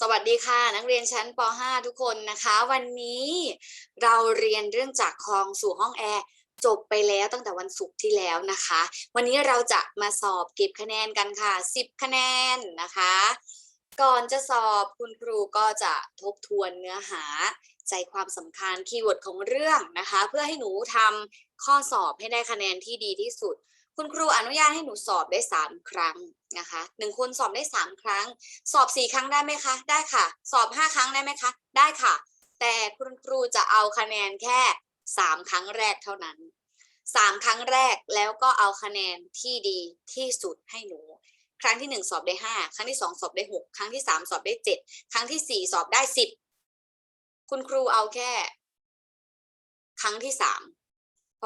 สวัสดีค่ะ นักเรียนชั้นป .5 ทุกคนนะคะ วันนี้เราเรียนเรื่องจากคลองสู่ห้องแอร์จบไปแล้วตั้งแต่วันศุกร์ที่แล้วนะคะ วันนี้เราจะมาสอบเก็บคะแนนกันค่ะ 10 คะแนนนะคะ ก่อนจะสอบคุณครูก็จะทบทวนเนื้อหาใจความสำคัญคีย์เวิร์ดของเรื่องนะคะ เพื่อให้หนูทำข้อสอบให้ได้คะแนนที่ดีที่สุด คุณครูอนุญาตให้หนูสอบได้3ครั้งนะคะหนึ่งคนสอบได้3ครั้ง สอบ4ครั้งได้ไหมคะ ได้ค่ะ สอบ5ครั้งได้ไหมคะ ได้ค่ะ แต่คุณครูจะเอาคะแนนแค่3ครั้งแรกเท่านั้น3ครั้งแรกแล้วก็เอาคะแนนที่ดีที่สุดให้หนู ครั้งที่1สอบได้5ครั้งที่2สอบได้6ครั้งที่3สอบได้7ครั้งที่4สอบได้10คุณครูเอาแค่ ครั้งที่3เพ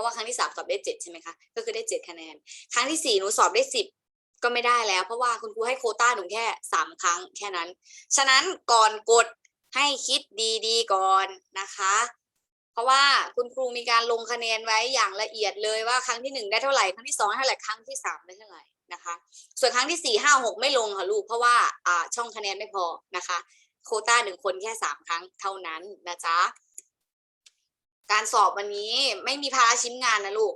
ราะว่าครั้งที่3สอบได้7ใช่ไหมคะก็คือได้7คะแนน ครั้งที่4หนูสอบได้10ก็ไม่ได้แล้ว เพราะว่าคุณครูให้โคต้าหนูแค่3ครั้งแค่นั้น ฉะนั้นก่อนกดให้คิดดีๆก่อนนะคะ เพราะว่าคุณครูมีการลงคะแนนไว้อย่างละเอียดเลยว่าครั้งที่หนึ่งได้เท่าไหร่ครั้งที่สองได้เท่าไหร่ครั้งที่สามได้เท่าไหร่นะคะ ส่วนครั้งที่สี่ห้าหกไม่ลงค่ะลูกเพราะว่าอ่าช่องคะแนนไม่พอนะคะ โคต้าหนึ่งคนแค่สามครั้งเท่านั้นนะจ๊ะ การสอบวันนี้ไม่มีภาระชิ้นงานนะลูก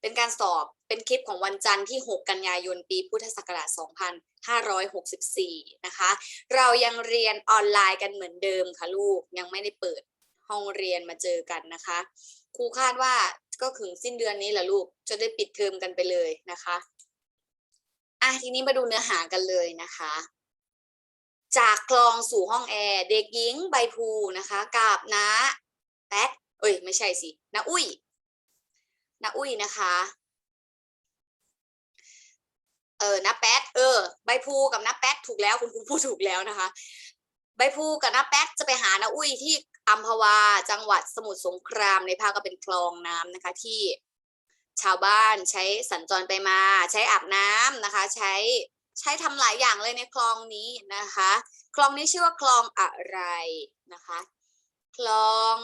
เป็นการสอบเป็นคลิปของวันจันทร์ที่ 6 กันยายนปีพุทธศักราช 2564 นะคะ เรายังเรียนออนไลน์กันเหมือนเดิมค่ะลูก ยังไม่ได้เปิดห้องเรียนมาเจอกันนะคะ ครูคาดว่าก็ถึงสิ้นเดือนนี้แหละลูก จะได้ปิดเทอมกันไปเลยนะคะอะทีนี้มาดูเนื้อหากันเลยนะคะจากคลองสู่ห้องแอร์ เด็กหญิงใบภูนะคะ กับน้าแป๊ด เอ้ย ไม่ใช่สิน้าอุ้ยน้าอุ้ยนะคะเออน้าแป๊ดเออ ใบภูกับน้าแป๊ดถูกแล้วคุณครูพูดถูกแล้วนะคะ ใบภูกับน้าแป๊ดจะไปหาน้าอุ้ยที่อัมพวาจังหวัดสมุทรสงครามในภาคก็เป็นคลองน้ำนะคะ ที่ชาวบ้านใช้สัญจรไปมา ใช้อาบน้ำนะคะ ใช้ใช้ทำหลายอย่างเลยในคลองนี้นะคะ คลองนี้ชื่อว่าคลองอะไรนะคะ คลอง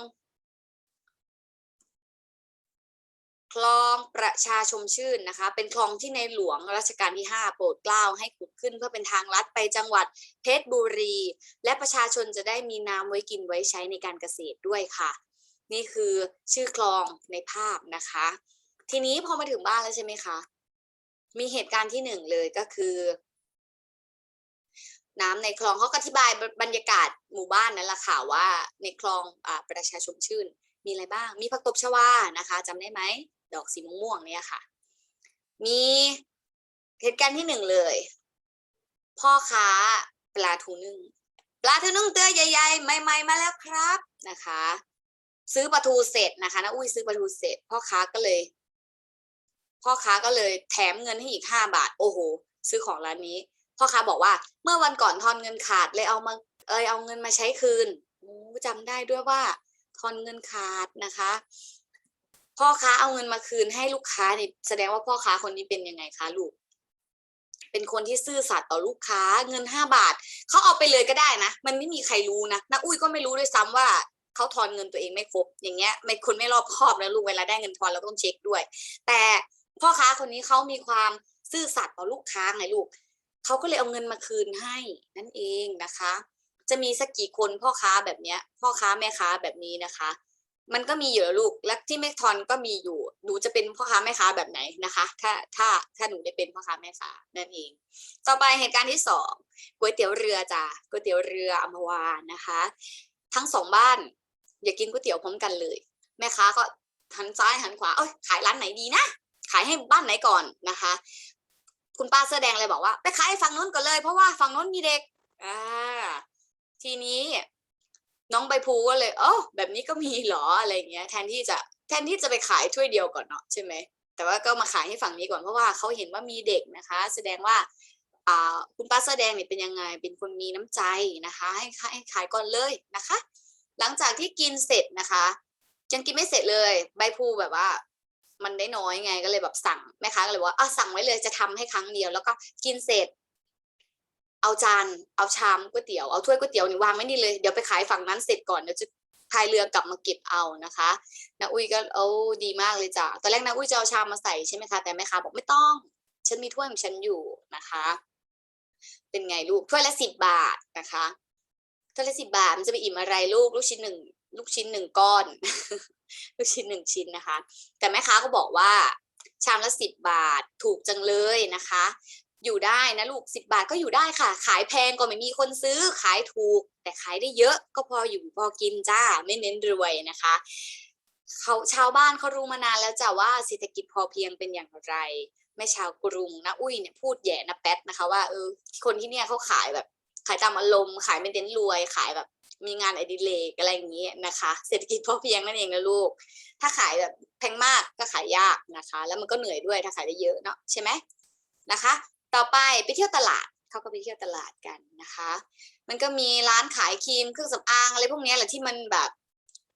ลองประชาชมชื่นนะคะ เป็นคลองที่ในหลวงรัชกาลที่ 5 โปรดเกล้าให้ขุดขึ้นเพื่อเป็นทางลัดไปจังหวัดเพชรบุรี และประชาชนจะได้มีน้ำไว้กินไว้ใช้ในการเกษตรด้วยค่ะ นี่คือชื่อคลองในภาพนะคะ ทีนี้พอมาถึงบ้านแล้วใช่ไหมคะมีเหตุการณ์ที่หนึ่งเลยก็คือ น้ำในคลองเขาอธิบายบรรยากาศหมู่บ้านนั่นแหละค่ะว่าในคลองอประชาชมชื่นมีอะไรบ้าง มีผักตบชวานะคะจำได้ไหม ดอกสีม่วงๆเนี่ยค่ะ มีเหตุการณ์ที่หนึ่งเลย พ่อค้าปลาทูนึ่งปลาทูนึ่งเตื้อใหญ่ๆใหม่ๆมาแล้วครับนะคะ ซื้อปลาทูเสร็จนะคะนะอุ้ยซื้อปลาทูเสร็จ พ่อค้าก็เลย พ่อค้าก็เลยแถมเงินให้อีกห้าบาท โอ้โหซื้อของร้านนี้ พ่อค้าบอกว่า เมื่อวันก่อนทอนเงินขาดเลยเอามาเอยเอาเงินมาใช้คืนโอ้จำได้ด้วยว่าทอนเงินขาดนะคะ พ่อค้าเอาเงินมาคืนให้ลูกค้านี่แสดงว่าพ่อค้าคนนี้เป็นยังไงคะลูก เป็นคนที่ซื่อสัตย์ต่อลูกค้าเงินห้าบาทเขาเอาไปเลยก็ได้นะ มันไม่มีใครรู้นะน้าอุ้ยก็ไม่รู้ด้วยซ้ำว่าเขาทอนเงินตัวเองไม่ครบ อย่างเงี้ยไม่คนไม่รอบคอบนะลูกเวลาได้เงินทอนเราต้องเช็คด้วย แต่พ่อค้าคนนี้เขามีความซื่อสัตย์ต่อลูกค้าไงลูกเขาก็เลยเอาเงินมาคืนให้นั่นเองนะคะ จะมีสักกี่คนพ่อค้าแบบเนี้ย พ่อค้าแม่ค้าแบบนี้นะคะ มันก็มีเยอะลูกและที่ไม่ทอนก็มีอยู่ หนูจะเป็นพ่อค้าแม่ค้าแบบไหนนะคะ ถ้าถ้าถ้าหนูได้เป็นพ่อค้าแม่ค้านั่นเอง ต่อไปเหตุการณ์ที่สองก๋วยเตี๋ยวเรือจ้ะก๋วยเตี๋ยวเรืออัมพวานะคะ ทั้งสองบ้าน อย่ากินก๋วยเตี๋ยวพร้อมกันเลย แม่ค้าก็หันซ้ายหันขวาเอ้ยขายร้านไหนดีนะขายให้บ้านไหนก่อนนะคะ คุณป้าเสื้อแดงเลยบอกว่า ไปขายฝั่งนู้นก่อนเลย เพราะว่าฝั่งนู้นมีเด็กอ่าทีนี้ น้องใบพูก็เลยเอ้าแบบนี้ก็มีเหรออะไรเงี้ย แทนที่จะแทนที่จะไปขายถ้วยเดียวก่อนเนาะใช่ไหมแต่ว่าก็มาขายให้ฝั่งนี้ก่อนเพราะว่าเขาเห็นว่ามีเด็กนะคะ แสดงว่าคุณป้าเสื้อแดงเนี่ยเป็นยังไง เป็นคนมีน้ำใจนะคะ ให้ให้ขายก่อนเลยนะคะ หลังจากที่กินเสร็จนะคะ ยังกินไม่เสร็จเลย ใบพูแบบว่า มันได้น้อยไงก็เลยแบบสั่งแม่ค้าก็เลยว่าอะสั่งไว้เลยจะทำให้ครั้งเดียว แล้วก็กินเสร็จ เอาจานเอาชามก๋วยเตี๋ยวเอาถ้วยก๋วยเตี๋ยวนี่วางไว้นี่เลยเดี๋ยวไปขายฝั่งนั้นเสร็จก่อนเดี๋ยวจะพายเรือกลับมาเก็บเอานะคะนาอุ้ยก็โอ้ดีมากเลยจ้ะตอนแรกนาอุ้ยจะเอาชามมาใส่ใช่ไหมคะแต่แม่ค้าบอกไม่ต้อง ฉันมีถ้วยของฉันอยู่นะคะ เป็นไงลูกถ้วยละสิบบาทนะคะถ้วยละสิบบาทมันจะไปอิ่มอะไรลูกลูกชิ้นหนึ่งลูกชิ้นหนึ่งก้อน ลูกชิ้นหนึ่งชิ้นนะคะ แต่แม่ค้าก็บอกว่าชามละสิบบาทถูกจังเลยนะคะ อยู่ได้นะลูกสิบบาทก็อยู่ได้ค่ะ ขายแพงก็ไม่มีคนซื้อขายถูก แต่ขายได้เยอะก็พออยู่พอกินจ้าไม่เน้นรวยนะคะเขาชาวบ้านเขารู้มานานแล้วจ้ะว่าเศรษฐกิจพอเพียงเป็นอย่างไรแม่ชาวกรุงนะอุ้ยเนี่ยพูดแย่นะแป๊ดนะคะว่าเออคนที่เนี่ยเขาขายแบบ ขายตามอารมณ์ขายไม่เน้นรวยขายแบบ มีงานอดิเรกอะไรอย่างนี้นะคะ เศรษฐกิจพอเพียงนั่นเองนะลูก ถ้าขายแบบแพงมากก็ขายยากนะคะ แล้วมันก็เหนื่อยด้วยถ้าขายได้เยอะเนาะใช่ไหมนะคะ ต่อไปไปเที่ยวตลาดเขาก็ไปเที่ยวตลาดกันนะคะ มันก็มีร้านขายครีมเครื่องสำอางอะไรพวกนี้แหละที่มันแบบ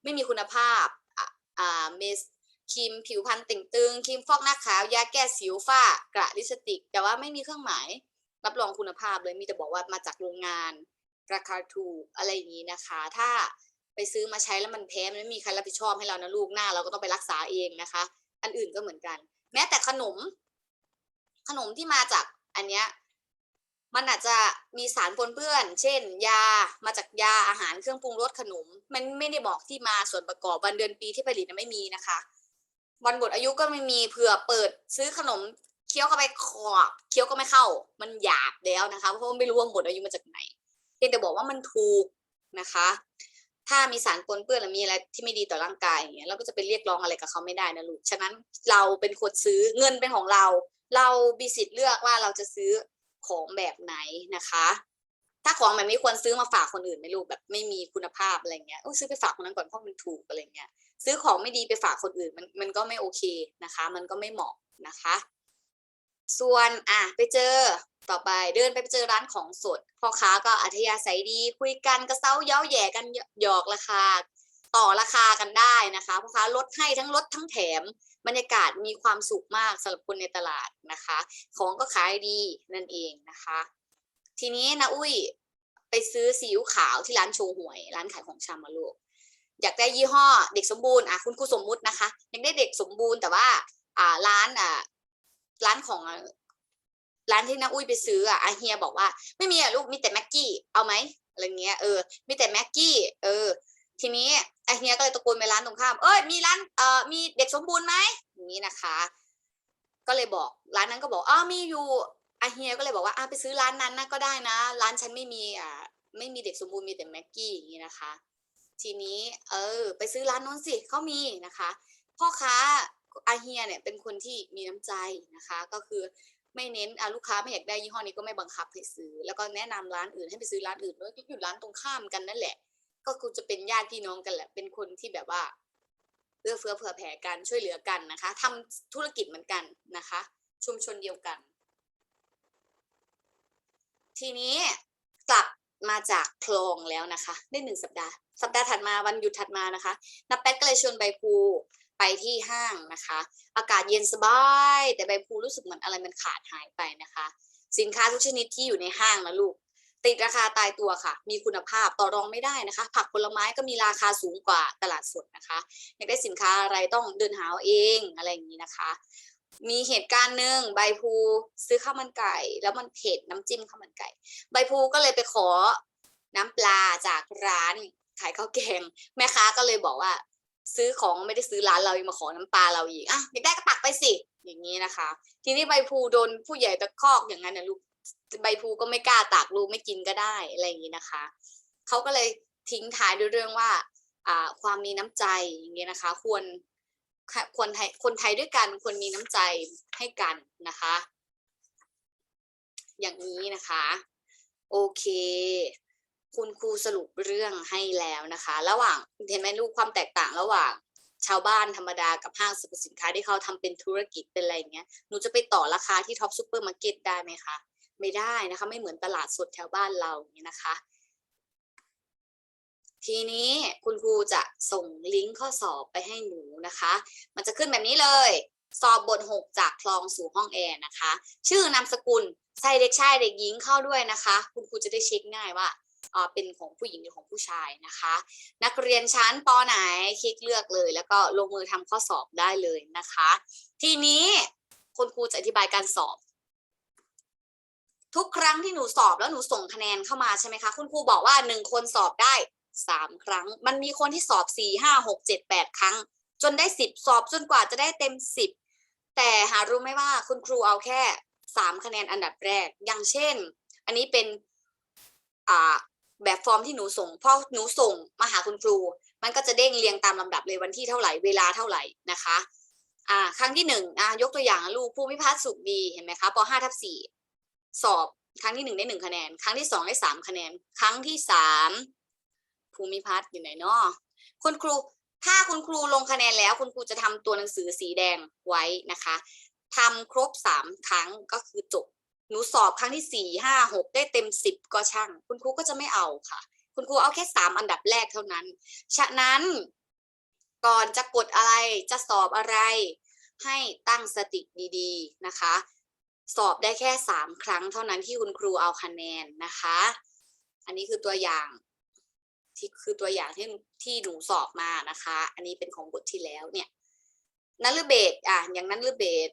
ไม่มีคุณภาพอ่าเมสครีมผิวพรรณติ่งตึงครีมฟอกหน้าขาวยาแก้สิวฝ้ากระลิสติก แต่ว่าไม่มีเครื่องหมายรับรองคุณภาพเลยมีแต่บอกว่ามาจากโรงงานราคาถูกอะไรอย่างนี้นะคะ ถ้าไปซื้อมาใช้แล้วมันแพ้มันไม่มีใครรับผิดชอบให้เรานะลูกหน้า เราก็ต้องไปรักษาเองนะคะ อันอื่นก็เหมือนกัน แม้แต่ขนม ขนมที่มาจาก อันเนี้ยมันอาจจะมีสารปนเปื้อน เช่น ยา มาจากยาอาหารเครื่องปรุงรสขนม มันไม่ได้บอกที่มาส่วนประกอบวันเดือนปีที่ผลิตไม่มีนะคะ วันหมดอายุก็ไม่มีเผื่อเปิดซื้อขนมเคี้ยวเข้าไปขอบเคี้ยวก็ไม่เข้า มันหยาบแล้วนะคะ เพราะว่าไม่รู้ว่าหมดอายุมาจากไหนเพียงแต่บอกว่ามันถูกนะคะ ถ้ามีสารปนเปื้อนหรือมีอะไรที่ไม่ดีต่อร่างกายอย่างเงี้ยเราก็จะไปเรียกร้องอะไรกับเขาไม่ได้นะลูกฉะนั้นเราเป็นคนซื้อเงินเป็นของเรา เรามีสิทธิ์เลือกว่าเราจะซื้อของแบบไหนนะคะ ถ้าของแบบนี้ควรซื้อมาฝากคนอื่นไหมลูกแบบไม่มีคุณภาพอะไรเงี้ยโอ้ซื้อไปฝากคนนั้นก่อนเพราะมันถูกอะไรเงี้ยซื้อของไม่ดีไปฝากคนอื่นมันมันก็ไม่โอเคนะคะ มันก็ไม่เหมาะนะคะ ส่วนอะไปเจอต่อไปเดินไปเจอร้านของสดพ่อค้าก็อัธยาศัยดี คุยกันกระเซ้าเย้าแย่กันหยอกราคา ต่อราคากันได้นะคะพ่อค้าลดให้ทั้งลดทั้งแถม บรรยากาศมีความสุขมากสำหรับคนในตลาดนะคะ ของก็ขายดีนั่นเองนะคะ ทีนี้นะอุ้ยไปซื้อซีอิ๊วขาวที่ร้านโชว์หวย ร้านขายของชำมาลูกอยากได้ยี่ห้อเด็กสมบูรณ์อะคุณครูสมมุตินะคะอยากได้เด็กสมบูรณ์แต่ว่า อ่าร้านอ่าร้านของร้านที่น้าอุ้ยไปซื้ออะอาเฮียบอกว่า ไม่มีอะลูกมีแต่แม็กกี้เอาไหมอะไรเงี้ยเออมีแต่แม็กกี้เออ ทีนี้ไอเฮียก็เลยตะโกนไปร้านตรงข้าม เอ้ยมีร้านเอ่อมีเด็กสมบูรณ์ไหมอย่างนี้นะคะ ก็เลยบอกร้านนั้นก็บอกอ้าวมีอยู่ไอเฮียก็เลยบอกว่าอ้าไปซื้อร้านนั้นนะก็ได้นะ ร้านฉันไม่มีอ่าไม่มีเด็กสมบูรณ์มีแต่แม็กกี้อย่างนี้นะคะ ทีนี้ เออ ไปซื้อร้านโน้นสิเขามีนะคะ พ่อค้าอาเฮียเนี่ยเป็นคนที่มีน้ำใจนะคะ ก็คือไม่เน้นอะลูกค้าไม่อยากได้ยี่ห้อนี้ก็ไม่บังคับให้ซื้อ แล้วก็แนะนำร้านอื่นให้ไปซื้อร้านอื่นแล้วอยู่ร้านตรงข้ามกันนั่นแหละ ก็คือจะเป็นญาติพี่น้องกันแหละ เป็นคนที่แบบว่าเอื้อเฟื้อเผื่อแผ่กันช่วยเหลือกันนะคะทำธุรกิจเหมือนกันนะคะ ชุมชนเดียวกัน ทีนี้กลับมาจากคลองแล้วนะคะ ได้หนึ่งสัปดาห์ สัปดาห์ถัดมาวันหยุดถัดมานะคะนับแป๊ดก็เลยชวนใบพลูไปที่ห้างนะคะ อากาศเย็นสบาย แต่ใบพลูรู้สึกเหมือนอะไรมันขาดหายไปนะคะ สินค้าทุกชนิดที่อยู่ในห้างนะลูก ติดราคาตายตัวค่ะ มีคุณภาพต่อรองไม่ได้นะคะ ผักผลไม้ก็มีราคาสูงกว่าตลาดสดนะคะ อยากได้สินค้าอะไรต้องเดินหาเองอะไรอย่างนี้นะคะ มีเหตุการณ์หนึ่งใบพลูซื้อข้าวมันไก่ แล้วมันเผ็ดน้ำจิ้มข้าวมันไก่ ใบพลูก็เลยไปขอน้ำปลาจากร้านขายข้าวแกง แม่ค้าก็เลยบอกว่า ซื้อของไม่ได้ซื้อร้านเรายังมาขอน้ำปลาเราอีกอะอยากได้ก็ตักไปสิอย่างนี้นะคะ ทีนี้ใบพลูโดนผู้ใหญ่ตะคอกอย่างนั้นนะลูก ใบพลูก็ไม่กล้าตากลูกไม่กินก็ได้อะไรอย่างนี้นะคะเขาก็เลยทิ้งท้ายด้วยเรื่องว่าอ่าความมีน้ำใจอย่างนี้นะคะ ควรควรไทยคนไทยด้วยกันควรมีน้ำใจให้กันนะคะ อย่างนี้นะคะ โอเค คุณครูสรุปเรื่องให้แล้วนะคะ ระหว่างเห็นไหมลูกความแตกต่างระหว่างชาวบ้านธรรมดากับห้างสรรพสินค้าที่เขาทำเป็นธุรกิจเป็นอะไรอย่างเงี้ยหนูจะไปต่อราคาที่ท็อปซูเปอร์มาร์เก็ตได้ไหมคะ ไม่ได้นะคะ ไม่เหมือนตลาดสดแถวบ้านเราอย่างนี้นะคะ ทีนี้คุณครูจะส่งลิงก์ข้อสอบไปให้หนูนะคะ มันจะขึ้นแบบนี้เลย สอบบทหกจากคลองสู่ห้องแอร์นะคะ ชื่อนามสกุลใส่เด็กชายเด็กหญิงเข้าด้วยนะคะ คุณครูจะได้เช็คง่ายว่าอ่าเป็นของผู้หญิงหรือของผู้ชายนะคะ นักเรียนชั้นปไหนคลิกเลือกเลย แล้วก็ลงมือทำข้อสอบได้เลยนะคะ ทีนี้คุณครูจะอธิบายการสอบ ทุกครั้งที่หนูสอบแล้วหนูส่งคะแนนเข้ามาใช่ไหมคะ คุณครูบอกว่าหนึ่งคนสอบได้สามครั้ง มันมีคนที่สอบสี่ห้าหกเจ็ดแปดครั้ง จนได้สิบสอบจนกว่าจะได้เต็มสิบแต่หารู้ไหมว่าคุณครูเอาแค่สามคะแนนอันดับแรก อย่างเช่น อันนี้เป็นอ่าแบบฟอร์มที่หนูส่งพอหนูส่งมาหาคุณครู มันก็จะเด้งเรียงตามลำดับเลยวันที่เท่าไหร่เวลาเท่าไหร่นะคะอ่าครั้งที่หนึ่งอ่ายกตัวอย่างลูกภูมิพัฒน์สุขดีเห็นไหมคะปห้าทับสี่ สอบครั้งที่หนึ่งได้หนึ่งคะแนน ครั้งที่สองได้สามคะแนน ครั้งที่สามภูมิพัฒน์อยู่ไหนเนาะคุณครูถ้าคุณครูลงคะแนนแล้ว คุณครูจะทำตัวหนังสือสีแดงไว้นะคะทำครบสามครั้งก็คือจบหนูสอบครั้งที่สี่ห้าหกได้เต็มสิบก็ช่าง คุณครูก็จะไม่เอาค่ะ คุณครูเอาแค่สามอันดับแรกเท่านั้น ฉะนั้นก่อนจะกดอะไรจะสอบอะไร ให้ตั้งสติดีๆนะคะ สอบได้แค่สามครั้งเท่านั้นที่คุณครูเอาคะแนนนะคะ อันนี้คือตัวอย่างที่คือตัวอย่างที่ที่หนูสอบมานะคะ อันนี้เป็นของบทที่แล้วเนี่ยนัลลเบตอะอย่างนัลลเบต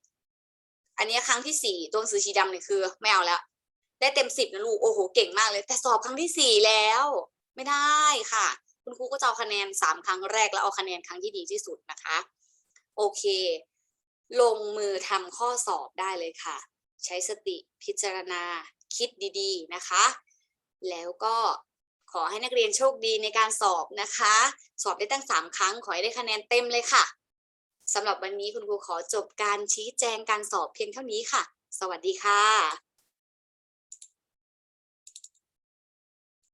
อันนี้ครั้งที่สี่ตัวหนังสือสีดำเนี่ยคือไม่เอาแล้ว ได้เต็มสิบนะลูกโอ้โหเก่งมากเลย แต่สอบครั้งที่สี่แล้ว ไม่ได้ค่ะ คุณครูก็จะเอาคะแนนสามครั้งแรกแล้วเอาคะแนนครั้งที่ดีที่สุดนะคะ โอเค ลงมือทำข้อสอบได้เลยค่ะ ใช้สติพิจารณาคิดดีๆนะคะ แล้วก็ขอให้นักเรียนโชคดีในการสอบนะคะ สอบได้ตั้งสามครั้ง ขอให้ได้คะแนนเต็มเลยค่ะสำหรับวันนี้คุณครูขอจบการชี้แจงการสอบเพียงเท่านี้ค่ะ สวัสดีค่ะ